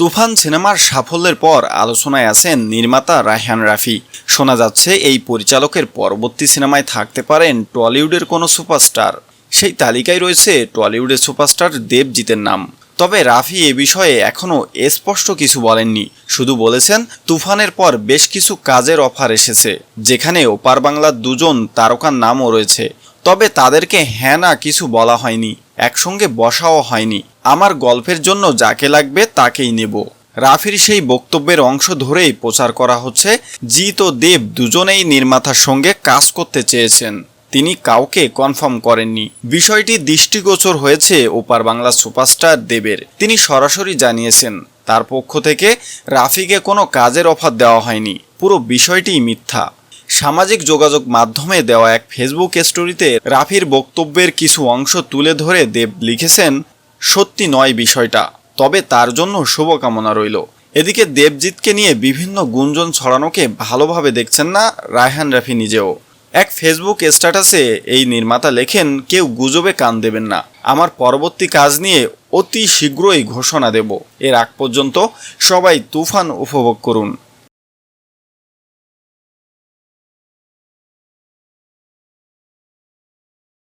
তুফান সিনেমার সাফল্যের পর আলোচনায় আছেন নির্মাতা রায়হান রাফি। শোনা যাচ্ছে, এই পরিচালকের পরবর্তী সিনেমায় থাকতে পারেন টলিউডের কোনো সুপারস্টার। সেই তালিকায় রয়েছে টলিউডের সুপারস্টার দেবজিতের নাম। তবে রাফি এ বিষয়ে এখনও স্পষ্ট কিছু বলেননি। শুধু বলেছেন, তুফানের পর বেশ কিছু কাজের অফার এসেছে, যেখানে ওপার বাংলার দুজন তারকার নামও রয়েছে। তবে তাদেরকে হ্যাঁ না কিছু বলা হয়নি, একসঙ্গে বসাও হয়নি। আমার গল্পের জন্য যাকে লাগবে তাকেই নেব। রাফির সেই বক্তব্যের অংশ ধরেই প্রচার করা হচ্ছে, জিৎ ও দেব দুজনেই নির্মাতার সঙ্গে কাজ করতে চেয়েছেন। তিনি কাউকে কনফার্ম করেননি। বিষয়টি দৃষ্টিগোচর হয়েছে ওপার বাংলা সুপারস্টার দেবের। তিনি সরাসরি জানিয়েছেন, তার পক্ষ থেকে রাফিকে কোনো কাজের অফার দেওয়া হয়নি। পুরো বিষয়টিই মিথ্যা। সামাজিক যোগাযোগ মাধ্যমে দেওয়া এক ফেসবুক স্টোরিতে রাফির বক্তব্যের কিছু অংশ তুলে ধরে দেব লিখেছেন সত্যি নয় বিষয়টা। তবে তার জন্য শুভকামনা রইল। এদিকে দেবজিৎকে নিয়ে বিভিন্ন গুঞ্জন ছড়ানোকে ভালোভাবে দেখছেন না রায়হান রাফি নিজেও। এক ফেসবুক স্ট্যাটাসে এই নির্মাতা লেখেন, কেউ গুজবে কান দেবেন না। আমার পরবর্তী কাজ নিয়ে অতি শীঘ্রই ঘোষণা দেব। এর আগ পর্যন্ত সবাই তুফান উপভোগ করুন।